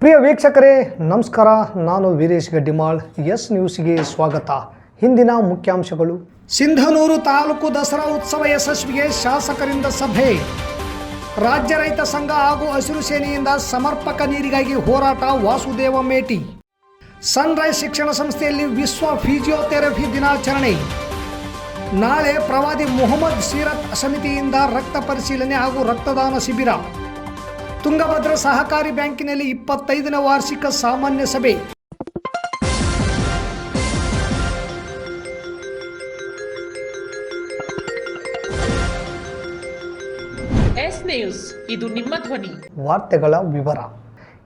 ಪ್ರಿಯ ವೀಕ್ಷಕರೇ, ನಮಸ್ಕಾರ. ನಾನು ವೀರೇಶ್ ಗಡ್ಡಿಮಾಳ್. ಎಸ್ ನ್ಯೂಸ್ಗೆ ಸ್ವಾಗತ. ಹಿಂದಿನ ಮುಖ್ಯಾಂಶಗಳು. ಸಿಂಧನೂರು ತಾಲೂಕು ದಸರಾ ಉತ್ಸವ ಯಶಸ್ವಿಗೆ ಶಾಸಕರಿಂದ ಸಭೆ. ರಾಜ್ಯ ರೈತ ಸಂಘ ಹಾಗೂ ಹಸಿರು ಸೇನೆಯಿಂದ ಸಮರ್ಪಕ ನೀರಿಗಾಗಿ ಹೋರಾಟ ವಾಸುದೇವ ಮೇಟಿ. ಸನ್ರೈಸ್ ಶಿಕ್ಷಣ ಸಂಸ್ಥೆಯಲ್ಲಿ ವಿಶ್ವ ಫಿಜಿಯೋಥೆರಪಿ ದಿನಾಚರಣೆ. ನಾಳೆ ಪ್ರವಾದಿ ಮೊಹಮ್ಮದ್ ಸೀರತ್ ಸಮಿತಿಯಿಂದ ರಕ್ತ ಪರಿಶೀಲನೆ ಹಾಗೂ ರಕ್ತದಾನ ಶಿಬಿರ. ತುಂಗಭದ್ರಾ ಸಹಕಾರಿ ಬ್ಯಾಂಕಿನಲ್ಲಿ ಇಪ್ಪತ್ತೈದನೇ ವಾರ್ಷಿಕ ಸಾಮಾನ್ಯ ಸಭೆ. ಎಸ್ ನ್ಯೂಸ್ ಇದು ನಿಮ್ಮ ಧ್ವನಿ. ವಾರ್ತೆಗಳ ವಿವರ.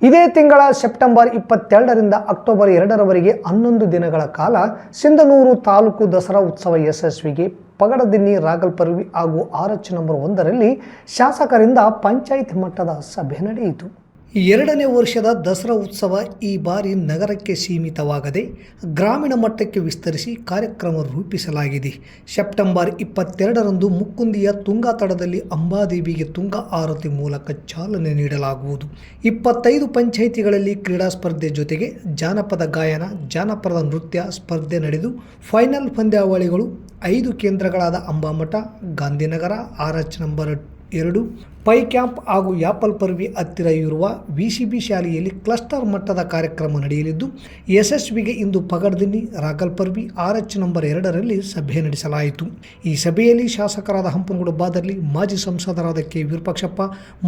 ಇದೇ ತಿಂಗಳ ಸೆಪ್ಟೆಂಬರ್ ಇಪ್ಪತ್ತೆರಡರಿಂದ ಅಕ್ಟೋಬರ್ ಎರಡರವರೆಗೆ ಹನ್ನೊಂದು ದಿನಗಳ ಕಾಲ ಸಿಂಧನೂರು ತಾಲೂಕು ದಸರಾ ಉತ್ಸವ ಯಶಸ್ವಿಗೆ ಪಗಡದಿನ್ನಿ ರಾಗಲ್ಪರ್ವಿ ಹಾಗೂ ಆರ್ ಎಚ್ ನಂಬರ್ ಒಂದರಲ್ಲಿ ಶಾಸಕರಿಂದ ಪಂಚಾಯತ್ ಮಟ್ಟದ ಸಭೆ ನಡೆಯಿತು. ಎರಡನೇ ವರ್ಷದ ದಸರಾ ಉತ್ಸವ ಈ ಬಾರಿ ನಗರಕ್ಕೆ ಸೀಮಿತವಾಗದೆ ಗ್ರಾಮೀಣ ಮಟ್ಟಕ್ಕೆ ವಿಸ್ತರಿಸಿ ಕಾರ್ಯಕ್ರಮ ರೂಪಿಸಲಾಗಿದೆ. ಸೆಪ್ಟೆಂಬರ್ ಇಪ್ಪತ್ತೆರಡರಂದು ಮುಕ್ಕುಂದಿಯ ತುಂಗಾ ತಡದಲ್ಲಿ ಅಂಬಾದೇವಿಗೆ ತುಂಗಾ ಆರತಿ ಮೂಲಕ ಚಾಲನೆ ನೀಡಲಾಗುವುದು. ಇಪ್ಪತ್ತೈದು ಪಂಚಾಯಿತಿಗಳಲ್ಲಿ ಕ್ರೀಡಾ ಸ್ಪರ್ಧೆ ಜೊತೆಗೆ ಜಾನಪದ ಗಾಯನ, ಜಾನಪದ ನೃತ್ಯ ಸ್ಪರ್ಧೆ ನಡೆದು ಫೈನಲ್ ಪಂದ್ಯಾವಳಿಗಳು ಐದು ಕೇಂದ್ರಗಳಾದ Ambamath, Gandhinagar, R H number ಎರಡು ಪೈ ಕ್ಯಾಂಪ್ ಹಾಗೂ ಯಾಪಲ್ ಪರ್ವಿ ಹತ್ತಿರ ಇರುವ ವಿ ಸಿ ಬಿ ಶಾಲೆಯಲ್ಲಿ ಕ್ಲಸ್ಟರ್ ಮಟ್ಟದ ಕಾರ್ಯಕ್ರಮ ನಡೆಯಲಿದ್ದು, ಯಶಸ್ವಿಗೆ ಇಂದು Pagaddinni Ragal Parvi R H number ಎರಡರಲ್ಲಿ ಸಭೆ ನಡೆಸಲಾಯಿತು. ಈ ಸಭೆಯಲ್ಲಿ ಶಾಸಕರಾದ ಹಂಪನಗೂಡು ಬಾದರ್ಲಿ, ಮಾಜಿ ಸಂಸದರಾದ ಕೆ. ವಿರೂಪಾಕ್ಷಪ್ಪ,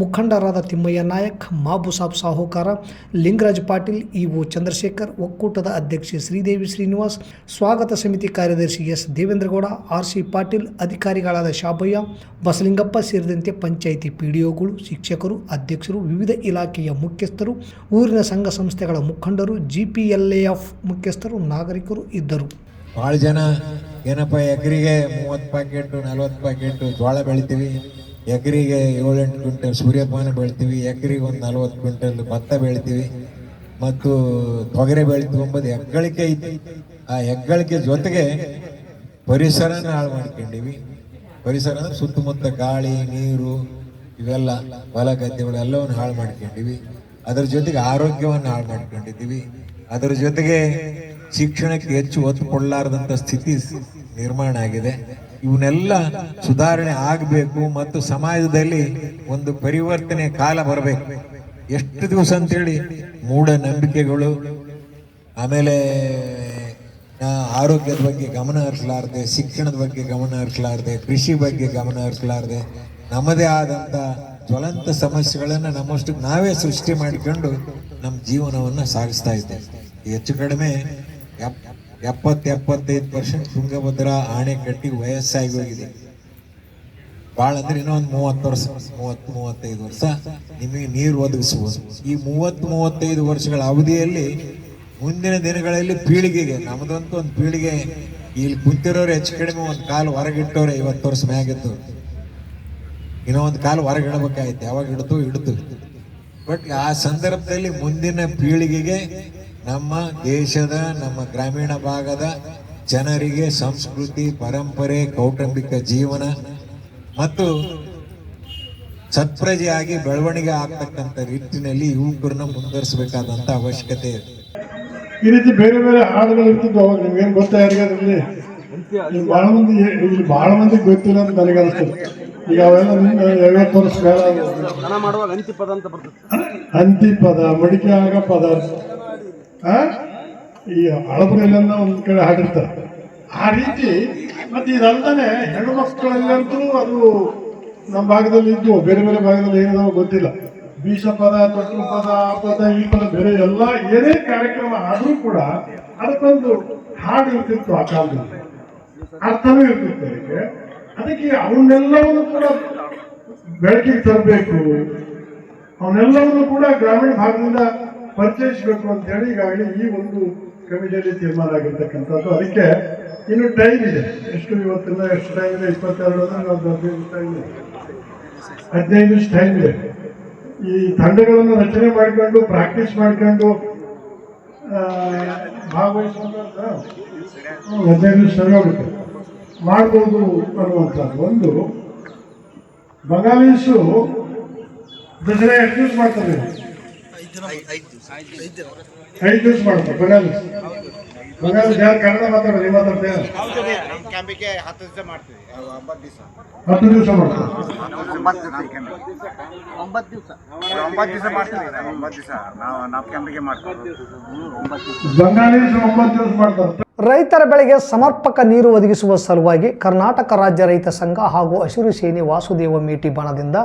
ಮುಖಂಡರಾದ ತಿಮ್ಮಯ್ಯ ನಾಯಕ್ ಮಾಬುಸಾಬ್ ಸಾಹುಕಾರ, ಲಿಂಗರಾಜ್ ಪಾಟೀಲ್ ಇ ಒ ಚಂದ್ರಶೇಖರ್, ಒಕ್ಕೂಟದ ಅಧ್ಯಕ್ಷೆ ಶ್ರೀದೇವಿ ಶ್ರೀನಿವಾಸ್, ಸ್ವಾಗತ ಸಮಿತಿ ಕಾರ್ಯದರ್ಶಿ S. Devendragowda, R C Patil, ಅಧಿಕಾರಿಗಳಾದ ಶಾಬಯ್ಯ, ಬಸಲಿಂಗಪ್ಪ ಸೇರಿದಂತೆ ಪಂಚಾಯಿತಿ ಪಿಡಿಒಗಳು, ಶಿಕ್ಷಕರು, ಅಧ್ಯಕ್ಷರು, ವಿವಿಧ ಇಲಾಖೆಯ ಮುಖ್ಯಸ್ಥರು, ಊರಿನ ಸಂಘ ಸಂಸ್ಥೆಗಳ ಮುಖಂಡರು, ಜಿ ಪಿ ಎಲ್ ಎಫ್ ಮುಖ್ಯಸ್ಥರು, ನಾಗರಿಕರು ಇದ್ದರು. ಭಾಳ ಜನ ಏನಪ್ಪ, ಎಗ್ರಿಗೆ ಮೂವತ್ತು ಪ್ಯಾಕೆಟ್ ನಲವತ್ತು ಪ್ಯಾಕೆಟ್ ಜೋಳ ಬೆಳಿತೀವಿ. ಎಗ್ರಿಗೆ ಏಳೆಂಟು ಕ್ವಿಂಟಲ್ ಸೂರ್ಯಪಾನ ಬೆಳಿತೀವಿ. ಎಗ್ರಿಗೆ ಒಂದು ನಲ್ವತ್ತು ಕ್ವಿಂಟಲ್ ಭತ್ತ ಬೆಳಿತೀವಿ. ಮತ್ತು ತೊಗರೆ ಬೆಳಿತೀವಿ. ಎಂಬುದು ಹೆಗ್ಗಳಿಕೆ ಐತಿ. ಆ ಹೆಗ್ಗಳಿಕೆ ಜೊತೆಗೆ ಪರಿಸರನ ಹಾಳು ಮಾಡ್ಕೊಂಡಿವಿ. ಪರಿಸರ ಸುತ್ತಮುತ್ತ ಗಾಳಿ, ನೀರು ಇವೆಲ್ಲ ಹೊಲ ಗದ್ದೆಗಳೆಲ್ಲವನ್ನು ಹಾಳು ಮಾಡ್ಕೊಂಡಿವಿ. ಅದರ ಜೊತೆಗೆ ಆರೋಗ್ಯವನ್ನು ಹಾಳು ಮಾಡ್ಕೊಂಡಿದ್ದೀವಿ. ಅದರ ಜೊತೆಗೆ ಶಿಕ್ಷಣಕ್ಕೆ ಹೆಚ್ಚು ಒತ್ತು ಕೊಡಲಾರದಂಥ ಸ್ಥಿತಿ ನಿರ್ಮಾಣ ಆಗಿದೆ. ಇವನ್ನೆಲ್ಲ ಸುಧಾರಣೆ ಆಗಬೇಕು ಮತ್ತು ಸಮಾಜದಲ್ಲಿ ಒಂದು ಪರಿವರ್ತನೆ ಕಾಲ ಬರಬೇಕು. ಎಷ್ಟು ದಿವಸ ಅಂತೇಳಿ ಮೂಢನಂಬಿಕೆಗಳು, ಆಮೇಲೆ ಆರೋಗ್ಯದ ಬಗ್ಗೆ ಗಮನ ಹರಿಸಲಾರದೆ, ಶಿಕ್ಷಣದ ಬಗ್ಗೆ ಗಮನ ಹರಿಸಲಾರದೆ, ಕೃಷಿ ಬಗ್ಗೆ ಗಮನ ಹರಿಸಲಾರದೆ ನಮ್ಮದೇ ಆದಂಥ ಜ್ವಲಂತ ಸಮಸ್ಯೆಗಳನ್ನು ನಮ್ಮಷ್ಟು ನಾವೇ ಸೃಷ್ಟಿ ಮಾಡಿಕೊಂಡು ನಮ್ಮ ಜೀವನವನ್ನು ಸಾಗಿಸ್ತಾ ಇದ್ದೇವೆ. ಹೆಚ್ಚು ಕಡಿಮೆ ಎಪ್ ಎಪ್ಪತ್ತು ಎಪ್ಪತ್ತೈದು ಪರ್ಸೆಂಟ್ ತುಂಗಭದ್ರಾ ಆಣೆಕಟ್ಟಿ ವಯಸ್ಸಾಗಿ ಹೋಗಿದೆ. ಭಾಳ ಅಂದ್ರೆ ಇನ್ನೊಂದು ಮೂವತ್ತು ವರ್ಷ, ಮೂವತ್ತು, ಮೂವತ್ತೈದು ವರ್ಷ ನಿಮಗೆ ನೀರು ಒದಗಿಸುವ ಈ ಮೂವತ್ತು, ಮೂವತ್ತೈದು ವರ್ಷಗಳ ಅವಧಿಯಲ್ಲಿ ಮುಂದಿನ ದಿನಗಳಲ್ಲಿ ಪೀಳಿಗೆಗೆ ನಮ್ಮದಂತೂ ಒಂದು ಪೀಳಿಗೆ, ಇಲ್ಲಿ ಕುಂತಿರೋರು ಹೆಚ್ಚು ಕಡಿಮೆ ಒಂದು ಕಾಲು ಹೊರಗಿಟ್ಟವ್ರೆ ಐವತ್ತು ವರ್ಷ ಮ್ಯಾಗಿದ್ದು ಇನ್ನೂ ಒಂದು ಕಾಲು ಹೊರಗೆ ಇಡಬೇಕಾಯ್ತು ಯಾವಾಗ ಇಡ್ತು ಇಡ್ತು ಬಟ್ ಆ ಸಂದರ್ಭದಲ್ಲಿ ಮುಂದಿನ ಪೀಳಿಗೆಗೆ ನಮ್ಮ ದೇಶದ ನಮ್ಮ ಗ್ರಾಮೀಣ ಭಾಗದ ಜನರಿಗೆ ಸಂಸ್ಕೃತಿ ಪರಂಪರೆ ಕೌಟುಂಬಿಕ ಜೀವನ ಮತ್ತು ಸತ್ಪ್ರಜೆಯಾಗಿ ಬೆಳವಣಿಗೆ ಆಗ್ತಕ್ಕಂಥ ನಿಟ್ಟಿನಲ್ಲಿ ಯುವಕರನ್ನ ಮುಂದುವರಿಸಬೇಕಾದಂತ ಅವಶ್ಯಕತೆ ಇದೆ. ಈ ರೀತಿ ಬೇರೆ ಬೇರೆ ಹಾಡುಗಳು ಇರ್ತಿದ್ವು ಅವಾಗ. ನಿಮ್ಗೇನು ಗೊತ್ತಾ ಯಾರಿಗಾದ್ರಲ್ಲಿ ಇಲ್ಲಿ ಬಹಳ ಮಂದಿ ಇಲ್ಲಿ ಬಹಳ ಮಂದಿಗೆ ಗೊತ್ತಿಲ್ಲ ಅಂತ ನನಗೆ ಅನಿಸ್ತದೆ ಈಗ ಅವೆಲ್ಲ ಐವತ್ತು ವರ್ಷ. ಸ್ನಾನ ಮಾಡುವಾಗ ಅಂತಿ ಪದ ಅಂತ ಬರ್ತದೆ. ಅಂತಿ ಪದ ಮಡಿಕೆ ಆಗ ಪದ. ಆ? ಈ ಹಳಬರೆಲ್ಲ ಒಂದ್ ಕಡೆ ಹಾಡಿರ್ತಾರೆ. ಆ ರೀತಿ ಮತ್ತೆ ಇದಲ್ದೇ ಹೆಣ್ಣು ಮಕ್ಕಳಲ್ಲಂತೂ ಅದು ನಮ್ಮ ಭಾಗದಲ್ಲಿ ಇದ್ದು ಬೇರೆ ಬೇರೆ ಭಾಗದಲ್ಲಿ ಏನಿದಾವ ಗೊತ್ತಿಲ್ಲ. ಬೀಸ ಪದ ತೊಟ್ಟು ಪದ ಆ ಪದ ಈ ಪದ ಬೇರೆ ಎಲ್ಲ ಏನೇ ಕಾರ್ಯಕ್ರಮ ಆದ್ರೂ ಕೂಡ ಅದಕ್ಕೊಂದು ಹಾಡು ಇರ್ತಿತ್ತು ಆ ಕಾಲದಲ್ಲಿ. ಅರ್ಥವೂ ಇರ್ತಿತ್ತು ಅದಕ್ಕೆ. ಅದಕ್ಕೆ ಅವನ್ನೆಲ್ಲವನ್ನು ಕೂಡ ಬೆಳಕಿಗೆ ತರಬೇಕು. ಅವನ್ನೆಲ್ಲವನ್ನು ಕೂಡ ಗ್ರಾಮೀಣ ಭಾಗದಿಂದ ಪರಿಚಯಿಸಬೇಕು ಅಂತ ಹೇಳಿ ಈಗಾಗಲೇ ಈ ಒಂದು ಕಮಿಟಿಯಲ್ಲಿ ತೀರ್ಮಾನ ಆಗಿರ್ತಕ್ಕಂಥದ್ದು. ಅದಕ್ಕೆ ಇನ್ನು ಟೈಮ್ ಇದೆ. ಎಷ್ಟು ಇವತ್ತಿನ ಎಷ್ಟು ಟೈಮ್ ಇದೆ? ಇಪ್ಪತ್ತೆರಡು ಹದಿನೈದು ಟೈಮ್ ಇದೆ. ಹದಿನೈದು ನಿಮಿಷ ಟೈಮ್ ಇದೆ. ಈ ತಂಡಗಳನ್ನು ರಚನೆ ಮಾಡ್ಕೊಂಡು ಪ್ರಾಕ್ಟೀಸ್ ಮಾಡ್ಕೊಂಡು ಭಾಗವಹಿಸುವಂತ ಹದಿನೈದು ನಿಮಿಷ ಸರಿ ಹೋಗುತ್ತೆ ಮಾಡ್ಬೋದು ಅನ್ನುವಂಥದ್ದು. ಒಂದು ಬಂಗಾಲೀಸು ದಸರಾ ಎಷ್ಟು ದಿವಸ ಮಾಡ್ತಾರೆ ಐದು ದಿವಸ ಮಾಡ್ತಾರೆ ಬಂಗಾಲೀಸ್ ಬಂಗಾಲೀಸ್ ಯಾರು ಕನ್ನಡ ಮಾತಾಡೋದು ನೀವು ಮಾತಾಡ್ತೀಯ ಹತ್ತು ದಿವಸ ಮಾಡ್ತೀವಿ ಹತ್ತು ದಿವಸ ಮಾಡ್ತಾರೆ. ಒಂಬತ್ತು ದಿವಸ. ಒಂಬತ್ತು ದಿವಸ ಒಂಬತ್ತು ದಿವಸ ಮಾಡ್ತೀವಿ ನಾವು ಒಂಬತ್ತು ದಿವಸ ನಾವು ನಮ್ಮ ಕ್ಯಾಂಪಿಗೆ ಮಾಡ್ತೀವಿ ಬಂಗಾಳೀಸ್ ಒಂಬತ್ತು ದಿವಸ ಮಾಡ್ತಾರೆ. ರೈತರ ಬೆಳೆಗೆ ಸಮರ್ಪಕ ನೀರು ಒದಗಿಸುವ ಸಲುವಾಗಿ ಕರ್ನಾಟಕ ರಾಜ್ಯ ರೈತ ಸಂಘ ಹಾಗೂ ಹಸಿರು ಸೇನೆ ವಾಸುದೇವ ಮೇಟಿ ಬಣದಿಂದ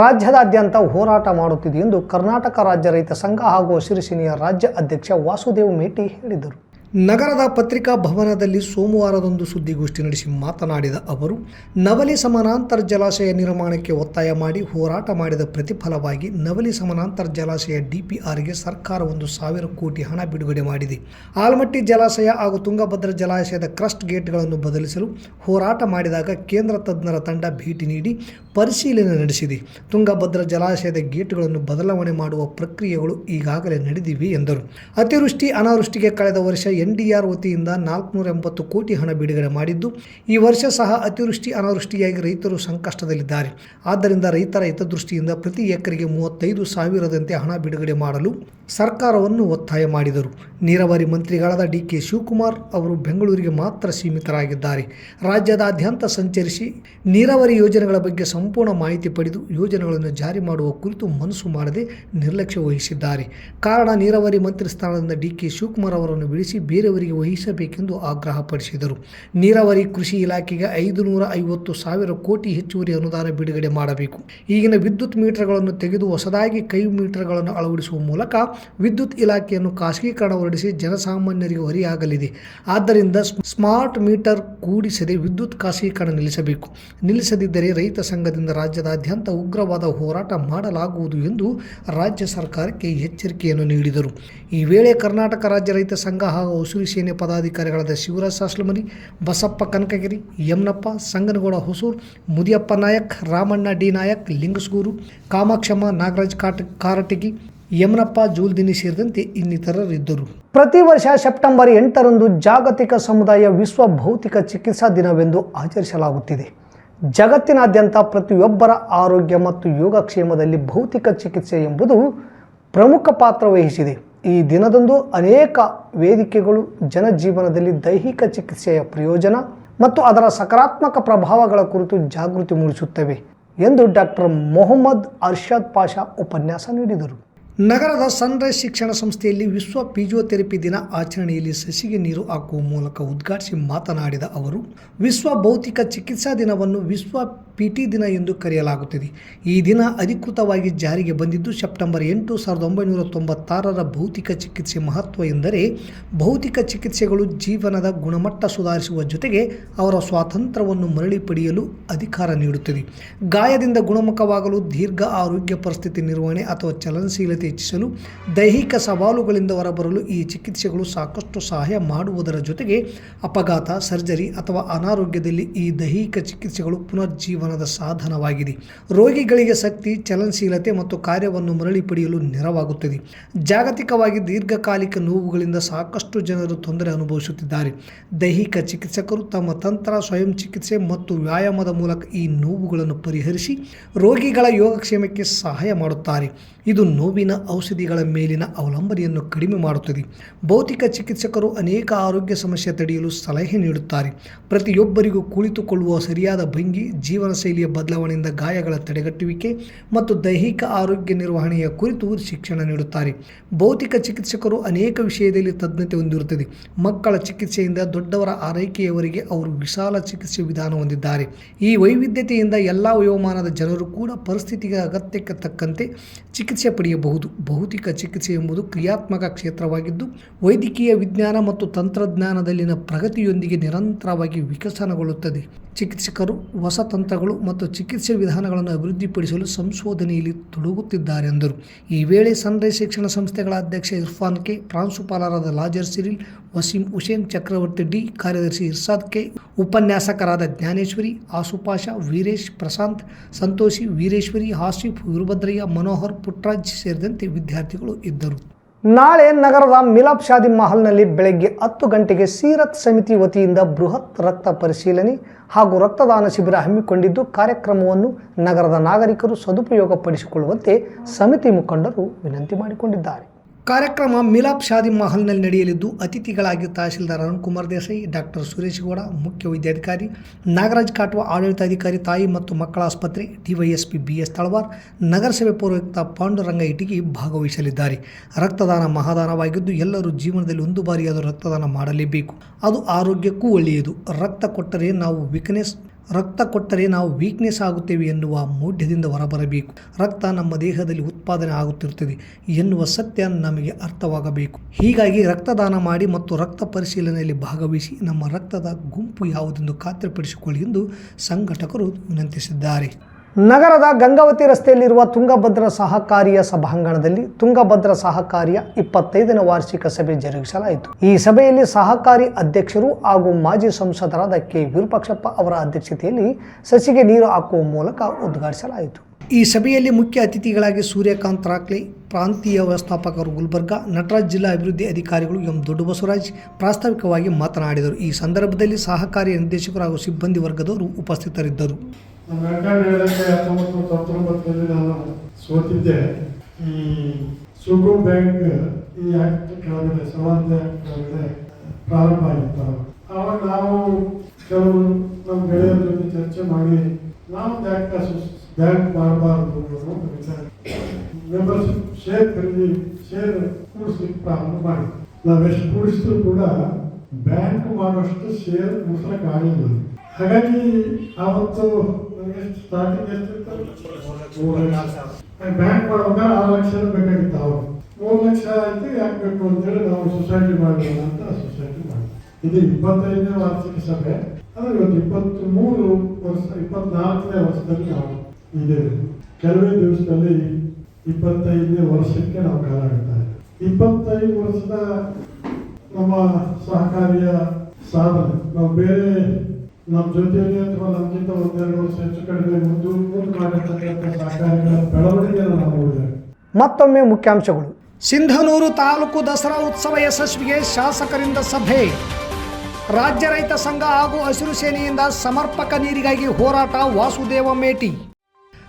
ರಾಜ್ಯದಾದ್ಯಂತ ಹೋರಾಟ ಮಾಡುತ್ತಿದೆ ಎಂದು ಕರ್ನಾಟಕ ರಾಜ್ಯ ರೈತ ಸಂಘ ಹಾಗೂ ಹಸಿರು ಸೇನೆಯ ರಾಜ್ಯ ಅಧ್ಯಕ್ಷ ವಾಸುದೇವ ಮೇಟಿ ಹೇಳಿದರು. ನಗರದ ಪತ್ರಿಕಾ ಭವನದಲ್ಲಿ ಸೋಮವಾರದಂದು ಸುದ್ದಿಗೋಷ್ಠಿ ನಡೆಸಿ ಮಾತನಾಡಿದ ಅವರು, ನವಲಿ ಸಮಾನಾಂತರ ಜಲಾಶಯ ನಿರ್ಮಾಣಕ್ಕೆ ಒತ್ತಾಯ ಮಾಡಿ ಹೋರಾಟ ಮಾಡಿದ ಪ್ರತಿಫಲವಾಗಿ ನವಲಿ ಸಮಾನಾಂತರ ಜಲಾಶಯ ಡಿಪಿಆರ್ಗೆ ಸರ್ಕಾರ ಒಂದು ಸಾವಿರ ಕೋಟಿ ಹಣ ಬಿಡುಗಡೆ ಮಾಡಿದೆ. ಆಲ್ಮಟ್ಟಿ ಜಲಾಶಯ ಹಾಗೂ ತುಂಗಭದ್ರ ಜಲಾಶಯದ ಕ್ರಸ್ಟ್ ಗೇಟ್ಗಳನ್ನು ಬದಲಿಸಲು ಹೋರಾಟ ಮಾಡಿದಾಗ ಕೇಂದ್ರ ತಜ್ಞರ ತಂಡ ಭೇಟಿ ನೀಡಿ ಪರಿಶೀಲನೆ ನಡೆಸಿದೆ. ತುಂಗಭದ್ರಾ ಜಲಾಶಯದ ಗೇಟ್ಗಳನ್ನು ಬದಲಾವಣೆ ಮಾಡುವ ಪ್ರಕ್ರಿಯೆಗಳು ಈಗಾಗಲೇ ನಡೆದಿವೆ ಎಂದರು. ಅತಿವೃಷ್ಟಿ, ಅನಾವೃಷ್ಟಿಗೆ ಕಳೆದ ವರ್ಷ ಎನ್ಡಿಆರ್ ವತಿಯಿಂದ ನಾಲ್ಕುನೂರ ಎಂಬತ್ತು ಕೋಟಿ ಹಣ ಬಿಡುಗಡೆ ಮಾಡಿದ್ದು, ಈ ವರ್ಷ ಸಹ ಅತಿವೃಷ್ಟಿ ಅನಾವೃಷ್ಟಿಯಾಗಿ ರೈತರು ಸಂಕಷ್ಟದಲ್ಲಿದ್ದಾರೆ. ಆದ್ದರಿಂದ ರೈತರ ಹಿತದೃಷ್ಟಿಯಿಂದ ಪ್ರತಿ ಎಕರೆಗೆ ಮೂವತ್ತೈದು ಸಾವಿರದಂತೆ ಹಣ ಬಿಡುಗಡೆ ಮಾಡಲು ಸರ್ಕಾರವನ್ನು ಒತ್ತಾಯ ಮಾಡಿದರು. ನೀರಾವರಿ ಮಂತ್ರಿಗಳಾದ ಡಿ ಕೆ ಶಿವಕುಮಾರ್ ಅವರು ಬೆಂಗಳೂರಿಗೆ ಮಾತ್ರ ಸೀಮಿತರಾಗಿದ್ದಾರೆ. ರಾಜ್ಯದಾದ್ಯಂತ ಸಂಚರಿಸಿ ನೀರಾವರಿ ಯೋಜನೆಗಳ ಬಗ್ಗೆ ಸಂಪೂರ್ಣ ಮಾಹಿತಿ ಪಡೆದು ಯೋಜನೆಗಳನ್ನು ಜಾರಿ ಮಾಡುವ ಕುರಿತು ಮನಸ್ಸು ಮಾಡದೆ ನಿರ್ಲಕ್ಷ್ಯ ವಹಿಸಿದ್ದಾರೆ. ಕಾರಣ ನೀರಾವರಿ ಮಂತ್ರಿ ಸ್ಥಾನದಿಂದ ಡಿ ಕೆ ಶಿವಕುಮಾರ್ ಅವರನ್ನು ಬಿಡಿಸಿ ಬೇರೆಯವರಿಗೆ ವಹಿಸಬೇಕೆಂದು ಆಗ್ರಹಪಡಿಸಿದರು ನೀರಾವರಿ ಕೃಷಿ ಇಲಾಖೆಗೆ ಐದು ನೂರ ಐವತ್ತು ಸಾವಿರ ಕೋಟಿ ಹೆಚ್ಚುವರಿ ಅನುದಾನ ಬಿಡುಗಡೆ ಮಾಡಬೇಕು. ಈಗಿನ ವಿದ್ಯುತ್ ಮೀಟರ್ಗಳನ್ನು ತೆಗೆದು ಹೊಸದಾಗಿ ಕೈ ಮೀಟರ್ಗಳನ್ನು ಅಳವಡಿಸುವ ಮೂಲಕ ವಿದ್ಯುತ್ ಇಲಾಖೆಯನ್ನು ಖಾಸಗೀಕರಣ ಹೊರಡಿಸಿ ಜನಸಾಮಾನ್ಯರಿಗೆ ಹೊರೆಯಾಗಲಿದೆ. ಆದ್ದರಿಂದ ಸ್ಮ್- ಸ್ಮಾರ್ಟ್ ಮೀಟರ್ ಕೂಡಿಸದೆ ವಿದ್ಯುತ್ ಖಾಸಗೀಕರಣ ನಿಲ್ಲಿಸಬೇಕು. ನಿಲ್ಲಿಸದಿದ್ದರೆ ರೈತ ಸಂಘದಿಂದ ರಾಜ್ಯದಾದ್ಯಂತ ಉಗ್ರವಾದ ಹೋರಾಟ ಮಾಡಲಾಗುವುದು ಎಂದು ರಾಜ್ಯ ಸರ್ಕಾರಕ್ಕೆ ಎಚ್ಚರಿಕೆಯನ್ನು ನೀಡಿದರು. ಈ ವೇಳೆ ಕರ್ನಾಟಕ ರಾಜ್ಯ ರೈತ ಸಂಘ ಹಾಗೂ ಹಸಿರು ಸೇನೆ ಪದಾಧಿಕಾರಿಗಳಾದ ಶಿವರಾಜ್ ಸಾಸ್ಲಮನಿ, ಬಸಪ್ಪ ಕನಕಗಿರಿ, ಯಮನಪ್ಪ, ಸಂಗನಗೌಡ ಹೊಸೂರು, ಮುದಿಯಪ್ಪ ನಾಯಕ್, ರಾಮಣ್ಣ ಡಿ ನಾಯಕ್, ಲಿಂಗಸ್ಗೂರು, ಕಾಮಾಕ್ಷಮ್ಮ ನಾಗರಾಜ್ ಕಾಟ ಕಾರಟಗಿ, ಯಮನಪ್ಪ ಜೂಲ್ದಿನಿ ಸೇರಿದಂತೆ ಇನ್ನಿತರರಿದ್ದರು. ಪ್ರತಿ ವರ್ಷ ಸೆಪ್ಟೆಂಬರ್ ಎಂಟರಂದು ಜಾಗತಿಕ ಸಮುದಾಯ ವಿಶ್ವ ಭೌತಿಕ ಚಿಕಿತ್ಸಾ ದಿನವೆಂದು ಆಚರಿಸಲಾಗುತ್ತಿದೆ. ಜಗತ್ತಿನಾದ್ಯಂತ ಪ್ರತಿಯೊಬ್ಬರ ಆರೋಗ್ಯ ಮತ್ತು ಯೋಗಕ್ಷೇಮದಲ್ಲಿ ಭೌತಿಕ ಚಿಕಿತ್ಸೆ ಎಂಬುದು ಪ್ರಮುಖ ಪಾತ್ರ ವಹಿಸಿದೆ. ಈ ದಿನದಂದು ಅನೇಕ ವೇದಿಕೆಗಳು ಜನಜೀವನದಲ್ಲಿ ದೈಹಿಕ ಚಿಕಿತ್ಸೆಯ ಪ್ರಯೋಜನ ಮತ್ತು ಅದರ ಸಕಾರಾತ್ಮಕ ಪ್ರಭಾವಗಳ ಕುರಿತು ಜಾಗೃತಿ ಮೂಡಿಸುತ್ತವೆ ಎಂದು ಡಾಕ್ಟರ್ ಮೊಹಮ್ಮದ್ ಅರ್ಷದ್ ಪಾಷಾ ಉಪನ್ಯಾಸ ನೀಡಿದರು. ನಗರದ ಸನ್ರೈಸ್ ಶಿಕ್ಷಣ ಸಂಸ್ಥೆಯಲ್ಲಿ ವಿಶ್ವ ಫಿಜಿಯೋಥೆರಪಿ ದಿನ ಆಚರಣೆಯಲ್ಲಿ ಸಸಿಗೆ ನೀರು ಹಾಕುವ ಮೂಲಕ ಉದ್ಘಾಟಿಸಿ ಮಾತನಾಡಿದ ಅವರು, ವಿಶ್ವ ಭೌತಿಕ ಚಿಕಿತ್ಸಾ ದಿನವನ್ನು ವಿಶ್ವ ಪಿಟಿ ದಿನ ಎಂದು ಕರೆಯಲಾಗುತ್ತದೆ. ಈ ದಿನ ಅಧಿಕೃತವಾಗಿ ಜಾರಿಗೆ ಬಂದಿದ್ದು ಸೆಪ್ಟೆಂಬರ್ ಎಂಟು ಸಾವಿರದ ಒಂಬೈನೂರ ತೊಂಬತ್ತಾರರ ಭೌತಿಕ ಚಿಕಿತ್ಸೆ ಮಹತ್ವ ಎಂದರೆ, ಭೌತಿಕ ಚಿಕಿತ್ಸೆಗಳು ಜೀವನದ ಗುಣಮಟ್ಟ ಸುಧಾರಿಸುವ ಜೊತೆಗೆ ಅವರ ಸ್ವಾತಂತ್ರ್ಯವನ್ನು ಮರಳಿ ಪಡೆಯಲು ಅಧಿಕಾರ ನೀಡುತ್ತದೆ. ಗಾಯದಿಂದ ಗುಣಮುಖವಾಗಲು ದೀರ್ಘ ಆರೋಗ್ಯ ಪರಿಸ್ಥಿತಿ ನಿರ್ವಹಣೆ ಅಥವಾ ಚಲನಶೀಲತೆ ಹೆಚ್ಚಿಸಲು ದೈಹಿಕ ಸವಾಲುಗಳಿಂದ ಹೊರಬರಲು ಈ ಚಿಕಿತ್ಸೆಗಳು ಸಾಕಷ್ಟು ಸಹಾಯ ಮಾಡುವುದರ ಜೊತೆಗೆ ಅಪಘಾತ, ಸರ್ಜರಿ ಅಥವಾ ಅನಾರೋಗ್ಯದಲ್ಲಿ ಈ ದೈಹಿಕ ಚಿಕಿತ್ಸೆಗಳು ಪುನರ್ಜೀವನದ ಸಾಧನವಾಗಿದೆ. ರೋಗಿಗಳಿಗೆ ಶಕ್ತಿ, ಚಲನಶೀಲತೆ ಮತ್ತು ಕಾರ್ಯವನ್ನು ಮರಳಿ ಪಡೆಯಲು ನೆರವಾಗುತ್ತದೆ. ಜಾಗತಿಕವಾಗಿ ದೀರ್ಘಕಾಲಿಕ ನೋವುಗಳಿಂದ ಸಾಕಷ್ಟು ಜನರು ತೊಂದರೆ ಅನುಭವಿಸುತ್ತಿದ್ದಾರೆ. ದೈಹಿಕ ಚಿಕಿತ್ಸಕರು ತಮ್ಮ ತಂತ್ರ, ಸ್ವಯಂ ಚಿಕಿತ್ಸೆ ಮತ್ತು ವ್ಯಾಯಾಮದ ಮೂಲಕ ಈ ನೋವುಗಳನ್ನು ಪರಿಹರಿಸಿ ರೋಗಿಗಳ ಯೋಗಕ್ಷೇಮಕ್ಕೆ ಸಹಾಯ ಮಾಡುತ್ತಾರೆ. ಇದು ನೋವಿನ ಔಷಧಿಗಳ ಮೇಲಿನ ಅವಲಂಬನೆಯನ್ನು ಕಡಿಮೆ ಮಾಡುತ್ತದೆ. ಭೌತಿಕ ಚಿಕಿತ್ಸಕರು ಅನೇಕ ಆರೋಗ್ಯ ಸಮಸ್ಯೆ ತಡೆಯಲು ಸಲಹೆ ನೀಡುತ್ತಾರೆ. ಪ್ರತಿಯೊಬ್ಬರಿಗೂ ಕುಳಿತುಕೊಳ್ಳುವ ಸರಿಯಾದ ಭಂಗಿ ಜೀವನ ಶೈಲಿಯ ಬದಲಾವಣೆಯಿಂದ ಗಾಯಗಳ ತಡೆಗಟ್ಟುವಿಕೆ ಮತ್ತು ದೈಹಿಕ ಆರೋಗ್ಯ ನಿರ್ವಹಣೆಯ ಕುರಿತು ಶಿಕ್ಷಣ ನೀಡುತ್ತಾರೆ. ಭೌತಿಕ ಚಿಕಿತ್ಸಕರು ಅನೇಕ ವಿಷಯದಲ್ಲಿ ತಜ್ಞತೆ ಹೊಂದಿರುತ್ತದೆ. ಮಕ್ಕಳ ಚಿಕಿತ್ಸೆಯಿಂದ ದೊಡ್ಡವರ ಆರೈಕೆಯವರೆಗೆ ಅವರು ವಿಶಾಲ ಚಿಕಿತ್ಸೆ ವಿಧಾನ ಹೊಂದಿದ್ದಾರೆ. ಈ ವೈವಿಧ್ಯತೆಯಿಂದ ಎಲ್ಲ ವಯೋಮಾನದ ಜನರು ಕೂಡ ಪರಿಸ್ಥಿತಿಗೆ ಅಗತ್ಯಕ್ಕೆ ತಕ್ಕಂತೆ ಚಿಕಿತ್ಸೆ ಪಡೆಯಬಹುದು. ಭೌತಿಕ ಚಿಕಿತ್ಸೆ ಎಂಬುದು ಕ್ರಿಯಾತ್ಮಕ ಕ್ಷೇತ್ರವಾಗಿದ್ದು, ವೈದ್ಯಕೀಯ ವಿಜ್ಞಾನ ಮತ್ತು ತಂತ್ರಜ್ಞಾನದಲ್ಲಿನ ಪ್ರಗತಿಯೊಂದಿಗೆ ನಿರಂತರವಾಗಿ ವಿಕಸನಗೊಳ್ಳುತ್ತದೆ. ಚಿಕಿತ್ಸಕರು ಹೊಸ ತಂತ್ರಗಳು ಮತ್ತು ಚಿಕಿತ್ಸೆ ವಿಧಾನಗಳನ್ನು ಅಭಿವೃದ್ಧಿಪಡಿಸಲು ಸಂಶೋಧನೆಯಲ್ಲಿ ತೊಡಗುತ್ತಿದ್ದಾರೆ ಎಂದರು. ಈ ವೇಳೆ ಸನ್ರೈಸ್ ಶಿಕ್ಷಣ ಸಂಸ್ಥೆಗಳ ಅಧ್ಯಕ್ಷ ಇರ್ಫಾನ್ ಕೆ. ಪ್ರಾಂಶುಪಾಲರಾದ ಲಾಜರ್ ಸಿರಿಲ್, ವಸೀಂ ಹುಸೇನ್ ಚಕ್ರವರ್ತಿ ಡಿ. ಕಾರ್ಯದರ್ಶಿ ಇರ್ಸಾದ್ ಕೆ. ಉಪನ್ಯಾಸಕರಾದ ಜ್ಞಾನೇಶ್ವರಿ ಆಸುಪಾಷ ವೀರೇಶ್ ಪ್ರಶಾಂತ್, ಸಂತೋಷಿ ವೀರೇಶ್ವರಿ ಹಾಸಿಫ್ ವೀರಭದ್ರಯ್ಯ, ಮನೋಹರ್ ಪುಟ್ರಾಜ್ ಸೇರಿದಂತೆ ವಿದ್ಯಾರ್ಥಿಗಳು ಇದ್ದರು. ನಾಳೆ ನಗರದ ಮಿಲಾಪ್ ಶಾದಿ ಮಹಲ್ನಲ್ಲಿ ಬೆಳಗ್ಗೆ ಹತ್ತು ಗಂಟೆಗೆ ಸೀರತ್ ಸಮಿತಿ ವತಿಯಿಂದ ಬೃಹತ್ ರಕ್ತ ಪರಿಶೀಲನೆ ಹಾಗೂ ರಕ್ತದಾನ ಶಿಬಿರ ಹಮ್ಮಿಕೊಂಡಿದ್ದು, ಕಾರ್ಯಕ್ರಮವನ್ನು ನಗರದ ನಾಗರಿಕರು ಸದುಪಯೋಗಪಡಿಸಿಕೊಳ್ಳುವಂತೆ ಸಮಿತಿ ಮುಖಂಡರು ವಿನಂತಿ ಮಾಡಿಕೊಂಡಿದ್ದಾರೆ. ಕಾರ್ಯಕ್ರಮ ಮಿಲಾಪ್ ಶಾದಿ ಮಹಲ್ನಲ್ಲಿ ನಡೆಯಲಿದ್ದು, ಅತಿಥಿಗಳಾಗಿ ತಹಸೀಲ್ದಾರ್ ಅರುಣ್ ಕುಮಾರ್ ದೇಸಾಯಿ, ಡಾಕ್ಟರ್ ಸುರೇಶ್ ಗೌಡ, ಮುಖ್ಯ ವೈದ್ಯಾಧಿಕಾರಿ, ನಾಗರಾಜ್ ಕಾಟ್ವ ಆಡಳಿತಾಧಿಕಾರಿ ತಾಯಿ ಮತ್ತು ಮಕ್ಕಳ ಆಸ್ಪತ್ರೆ, ಡಿವೈಎಸ್ಪಿ ಬಿ ಎಸ್ ತಳವಾರ್, ನಗರಸಭೆ ಪೌರಾಯುಕ್ತ ಪಾಂಡುರಂಗ ಇಟಗಿ ಭಾಗವಹಿಸಲಿದ್ದಾರೆ. ರಕ್ತದಾನ ಮಹಾದಾನವಾಗಿದ್ದು, ಎಲ್ಲರೂ ಜೀವನದಲ್ಲಿ ಒಂದು ಬಾರಿಯಾದರೂ ರಕ್ತದಾನ ಮಾಡಲೇಬೇಕು. ಅದು ಆರೋಗ್ಯಕ್ಕೂ ಒಳ್ಳೆಯದು. ರಕ್ತ ಕೊಟ್ಟರೆ ನಾವು ವೀಕ್ನೆಸ್ ರಕ್ತ ಕೊಟ್ಟರೆ ನಾವು ವೀಕ್ನೆಸ್ ಆಗುತ್ತೇವೆ ಎನ್ನುವ ಮೂಢ್ಯದಿಂದ ಹೊರಬರಬೇಕು. ರಕ್ತ ನಮ್ಮ ದೇಹದಲ್ಲಿ ಉತ್ಪಾದನೆ ಆಗುತ್ತಿರುತ್ತದೆ ಎನ್ನುವ ಸತ್ಯ ನಮಗೆ ಅರ್ಥವಾಗಬೇಕು. ಹೀಗಾಗಿ ರಕ್ತದಾನ ಮಾಡಿ ಮತ್ತು ರಕ್ತ ಪರಿಶೀಲನೆಯಲ್ಲಿ ಭಾಗವಹಿಸಿ ನಮ್ಮ ರಕ್ತದ ಗುಂಪು ಯಾವುದೆಂದು ಖಾತ್ರಿಪಡಿಸಿಕೊಳ್ಳಿ ಎಂದು ಸಂಘಟಕರು ವಿನಂತಿಸಿದ್ದಾರೆ. ನಗರದ ಗಂಗಾವತಿ ರಸ್ತೆಯಲ್ಲಿರುವ ತುಂಗಭದ್ರ ಸಹಕಾರಿಯ ಸಭಾಂಗಣದಲ್ಲಿ ತುಂಗಭದ್ರ ಸಹಕಾರಿಯ ಇಪ್ಪತ್ತೈದನೇ ವಾರ್ಷಿಕ ಸಭೆ ಜರುಗಿಸಲಾಯಿತು. ಈ ಸಭೆಯಲ್ಲಿ ಸಹಕಾರಿ ಅಧ್ಯಕ್ಷರು ಹಾಗೂ ಮಾಜಿ ಸಂಸದರಾದ ಕೆ. ವಿರೂಪಾಕ್ಷಪ್ಪ ಅವರ ಅಧ್ಯಕ್ಷತೆಯಲ್ಲಿ ಸಸಿಗೆ ನೀರು ಹಾಕುವ ಮೂಲಕ ಉದ್ಘಾಟಿಸಲಾಯಿತು. ಈ ಸಭೆಯಲ್ಲಿ ಮುಖ್ಯ ಅತಿಥಿಗಳಾಗಿ ಸೂರ್ಯಕಾಂತ್ ರಾಕ್ಲೆ, ಪ್ರಾಂತೀಯ ವ್ಯವಸ್ಥಾಪಕರು ಗುಲ್ಬರ್ಗಾ, ನಟರಾಜ್ ಜಿಲ್ಲಾ ಅಭಿವೃದ್ಧಿ ಅಧಿಕಾರಿಗಳು ಎಂ. ದೊಡ್ಡಬಸವರಾಜ್ ಪ್ರಾಸ್ತಾವಿಕವಾಗಿ ಮಾತನಾಡಿದರು. ಈ ಸಂದರ್ಭದಲ್ಲಿ ಸಹಕಾರಿ ನಿರ್ದೇಶಕರು ಹಾಗೂ ಸಿಬ್ಬಂದಿ ವರ್ಗದವರು ಉಪಸ್ಥಿತರಿದ್ದರು. ನಮ್ಮ ವೆಂಕಣ್ಣ ಹೇಳಿದಂಗೆ ಹತ್ತೊಂಬತ್ತು ನೂರ ಹತ್ತೊಂಬತ್ತರಲ್ಲಿ ನಾನು ಸೋತಿದ್ದೆ. ಈ ಸುಗು ಬ್ಯಾಂಕ್ ಈ ಆಕ್ಟ್ ಕೆಳಗಡೆ, ಸಮಾಜ ಕೆಳಗಡೆ ಪ್ರಾರಂಭ ಆಗಿತ್ತು. ಆವಾಗ ನಾವು ಕೆಲವು ನಮ್ಮ ಗೆಳೆಯರ ಜೊತೆ ಚರ್ಚೆ ಮಾಡಿ, ನಾವು ಬ್ಯಾಂಕ್ ಬ್ಯಾಂಕ್ ಮಾಡಬಾರ್ದು ಅನ್ನೋದು ವಿಚಾರ ಮೆಂಬರ್ಶಿಪ್ ಶೇರ್ ಖರೀದಿ, ಶೇರ್ ಕೂಡಿಸ್ಲಿಕ್ಕೆ ಪ್ರಾರಂಭ ಮಾಡಿ. ನಾವೆಷ್ಟು ಕೂಡಿಸಿದ್ರು ಕೂಡ ಬ್ಯಾಂಕ್ ಮಾಡುವಷ್ಟು ಶೇರ್ ಕೂಡಿಸ್ಲಿಕ್ಕೆ ಆಗಿಲ್ಲ. ಹಾಗಾಗಿ ಆವತ್ತು ನನಗೆ ಸ್ಟಾರ್ಟಿಂಗ್ ಎಷ್ಟಿತ್ತು ಬ್ಯಾಂಕ್ ಮಾಡುವಾಗ ಆರು ಲಕ್ಷ ಬೇಕಾಗಿತ್ತು ಅವರು ಮೂರು ಲಕ್ಷ ಆಯ್ತು ಯಾಕೆ ಬೇಕು ಅಂತೇಳಿ ನಾವು ಸೊಸೈಟಿ ಮಾಡೋಣ ಅಂತ ಸೊಸೈಟಿ ಮಾಡಿ ಇದು ಇಪ್ಪತ್ತೈದನೇ ವಾರ್ಷಿಕ ಸಭೆ ಅಂದ್ರೆ ಇವತ್ತು ಇಪ್ಪತ್ತ್ ಮೂರು ವರ್ಷ ಇಪ್ಪತ್ನಾಲ್ಕನೇ ವರ್ಷದಲ್ಲಿ ನಾವು ಇದೆ ಕೆಲವೇ ದಿವಸದಲ್ಲಿ ಇಪ್ಪತ್ತೈದನೇ ವರ್ಷಕ್ಕೆ ನಾವು ಕಾಲ ಆಡ್ತಾ ಇದ್ದೇವೆ ಇಪ್ಪತ್ತೈದು ವರ್ಷದ ನಮ್ಮ ಸಹಕಾರಿಯ ಸಾಧನೆ ನಾವು ಬೇರೆ ನಮ್ಮ ಜೊತೆಯಲ್ಲಿ ಅಥವಾ ನಮಗಿಂತ ಒಂದೆರಡು ವರ್ಷ ಹೆಚ್ಚು ಕಡಿಮೆ ಮುಂದೆ ಮುಂದೆ ಮಾಡಿರ್ತಕ್ಕಂಥ ಸಹಕಾರಿಗಳ ಬೆಳವಣಿಗೆಯನ್ನು ನಾವು ನೋಡಿದ್ದೇವೆ. ಮತ್ತೊಮ್ಮೆ ಮುಖ್ಯಾಂಶಗಳು. ಸಿಂಧನೂರು ತಾಲೂಕು ದಸರಾ ಉತ್ಸವ ಯಶಸ್ವಿಗೆ ಶಾಸಕರಿಂದ ಸಭೆ. ರಾಜ್ಯ ರೈತ ಸಂಘ ಹಾಗೂ ಹಸಿರು ಸೇನೆಯಿಂದ ಸಮರ್ಪಕ ನೀರಿಗಾಗಿ ಹೋರಾಟ ವಾಸುದೇವ ಮೇಟಿ.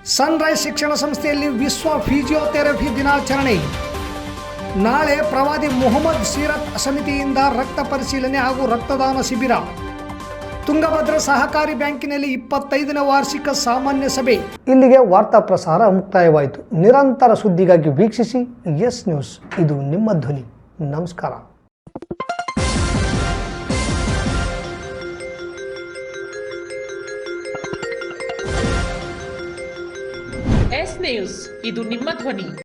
ಸನ್ರೈಸ್ ಶಿಕ್ಷಣ ಸಂಸ್ಥೆಯಲ್ಲಿ ವಿಶ್ವ ಫಿಜಿಯೋಥೆರಪಿ ದಿನಾಚರಣೆ. ನಾಳೆ ಪ್ರವಾದಿ ಮೊಹಮ್ಮದ್ ಸೀರತ್ ಸಮಿತಿಯಿಂದ ರಕ್ತ ಪರಿಶೀಲನೆ ಹಾಗೂ ರಕ್ತದಾನ ಶಿಬಿರ. ತುಂಗಭದ್ರಾ ಸಹಕಾರಿ ಬ್ಯಾಂಕಿನಲ್ಲಿ ಇಪ್ಪತ್ತೈದನೇ ವಾರ್ಷಿಕ ಸಾಮಾನ್ಯ ಸಭೆ. ಇಲ್ಲಿಗೆ ವಾರ್ತಾ ಪ್ರಸಾರ ಮುಕ್ತಾಯವಾಯಿತು. ನಿರಂತರ ಸುದ್ದಿಗಾಗಿ ವೀಕ್ಷಿಸಿ ಎಸ್ ನ್ಯೂಸ್. ಇದು ನಿಮ್ಮ ಧ್ವನಿ. ನಮಸ್ಕಾರ. S news. ಇದು ನಿಮ್ಮ ಧ್ವನಿ.